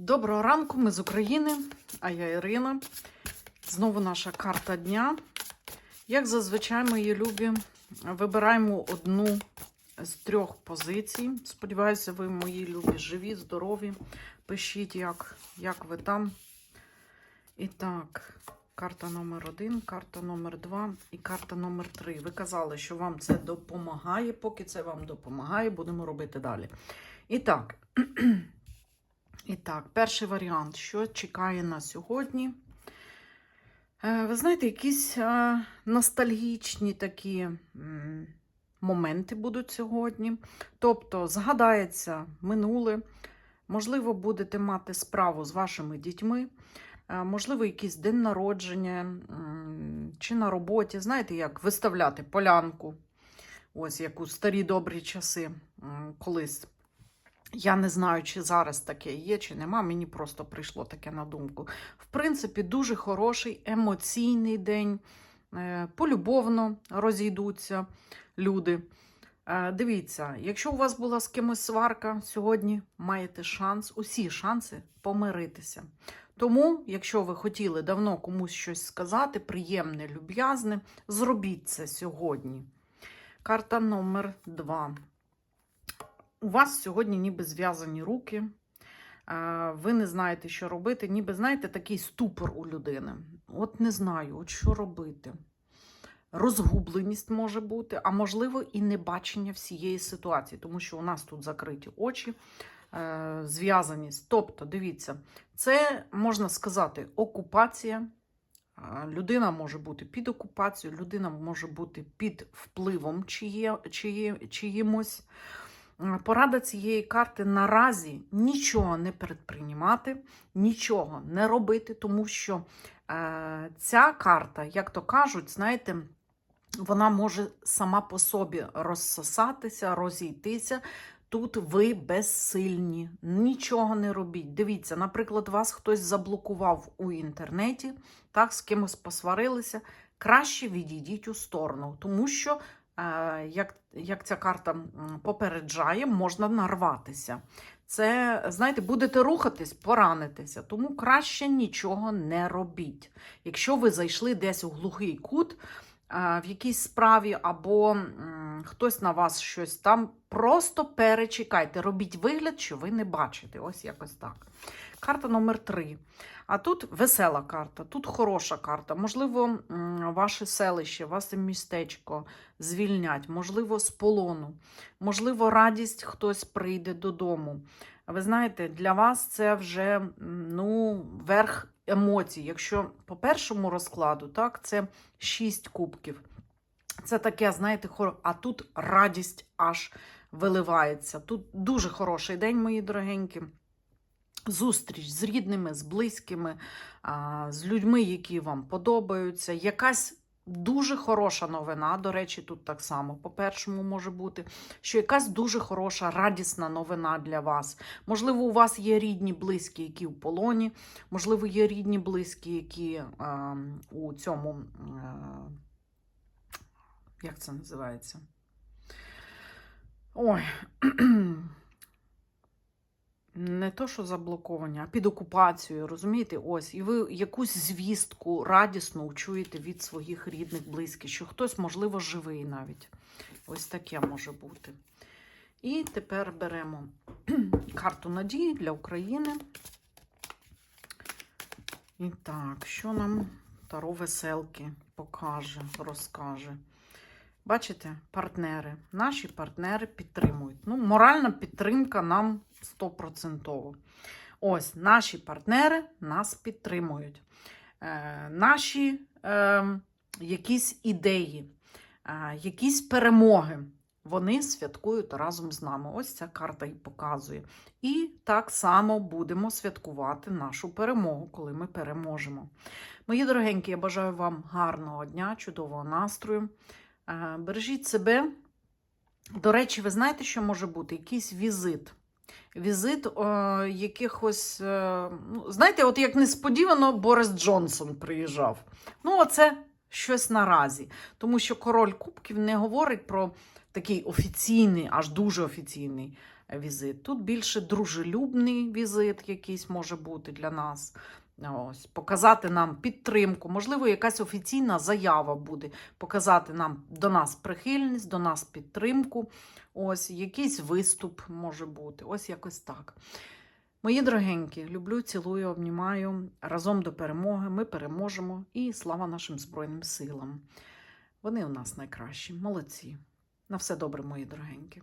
Доброго ранку, ми з України, а я Ірина. Знову наша карта дня. Як зазвичай, мої любі, вибираємо одну з трьох позицій. Сподіваюся, ви, мої любі, живі, здорові. Пишіть, як, як ви там. І так, карта номер один, карта номер два і карта номер три. Ви казали, що вам це допомагає. Поки це вам допомагає, будемо робити далі. І так. І так, перший варіант, що чекає на сьогодні. Е, Ви знаєте, якісь е, ностальгічні такі моменти будуть сьогодні. Тобто, згадається минуле, можливо, будете мати справу з вашими дітьми, е, можливо, якийсь день народження чи на роботі. Знаєте, як виставляти полянку, ось як у старі добрі часи колись. Я не знаю, чи зараз таке є, чи нема. Мені просто прийшло таке на думку. В принципі, дуже хороший емоційний день. Е, Полюбовно розійдуться люди. Е, Дивіться, якщо у вас була з кимось сварка, сьогодні маєте шанс, усі шанси помиритися. Тому, якщо ви хотіли давно комусь щось сказати, приємне, люб'язне, зробіть це сьогодні. Карта номер два. У вас сьогодні ніби зв'язані руки, е, ви не знаєте, що робити, ніби, знаєте, такий ступор у людини. От не знаю, от що робити. Розгубленість може бути, а можливо, і небачення всієї ситуації, тому що у нас тут закриті очі, е, зв'язаність. Тобто, дивіться, це можна сказати окупація. Е, Людина може бути під окупацією, людина може бути під впливом чиє, чиє, чиїмось. Порада цієї карти наразі нічого не предприймати, нічого не робити, тому що е, ця карта, як то кажуть, знаєте, вона може сама по собі розсосатися, розійтися. Тут ви безсильні, нічого не робіть. Дивіться, наприклад, вас хтось заблокував у інтернеті, так, з кимось посварилися. Краще відійдіть у сторону, тому що як, як ця карта попереджає, можна нарватися. Це, знаєте, будете рухатись, поранитися, тому краще нічого не робіть. Якщо ви зайшли десь у глухий кут в якійсь справі, або хтось на вас щось там, просто перечекайте, робіть вигляд, що ви не бачите. Ось якось так. Карта номер три. А тут весела карта, тут хороша карта. Можливо, ваше селище, ваше містечко звільнять, можливо, з полону, можливо, радість хтось прийде додому. Ви знаєте, для вас це вже ну, верх емоцій. Якщо по першому розкладу, так, це шість кубків. Це таке, знаєте, хоро... а тут радість аж виливається. Тут дуже хороший день, мої дорогенькі. Зустріч з рідними, з близькими, з людьми, які вам подобаються. Якась дуже хороша новина. До речі, тут так само по-першому може бути, що якась дуже хороша, радісна новина для вас. Можливо, у вас є рідні, близькі, які в полоні, можливо, є рідні, близькі, які а, у цьому. А, як це називається? Ой. Не то, що заблоковані, а під окупацією, розумієте? Ось, і ви якусь звістку радісну чуєте від своїх рідних, близьких, що хтось, можливо, живий навіть. Ось таке може бути. І тепер беремо карту надії для України. І так, що нам Таро веселки покаже, розкаже. Бачите, партнери. Наші партнери підтримують. Ну, моральна підтримка нам стопроцентово. Ось, наші партнери нас підтримують. Е, наші е, якісь ідеї, е, якісь перемоги. Вони святкують разом з нами. Ось ця карта і показує. І так само будемо святкувати нашу перемогу, коли ми переможемо. Мої дорогенькі, я бажаю вам гарного дня, чудового настрою. Бережіть себе. До речі, ви знаєте, що може бути? Якийсь візит. Візит е, якихось, е, ну, знаєте, от як несподівано Борис Джонсон приїжджав. Ну, оце щось наразі. Тому що король Кубків не говорить про такий офіційний, аж дуже офіційний візит. Тут більше дружелюбний візит якийсь може бути для нас. Ось, показати нам підтримку, можливо, якась офіційна заява буде, показати нам до нас прихильність, до нас підтримку. Ось якийсь виступ може бути. Ось якось так. Мої дорогенькі, люблю, цілую, обнімаю. Разом до перемоги. Ми переможемо. І слава нашим Збройним силам. Вони у нас найкращі, молодці. На все добре, мої дорогенькі.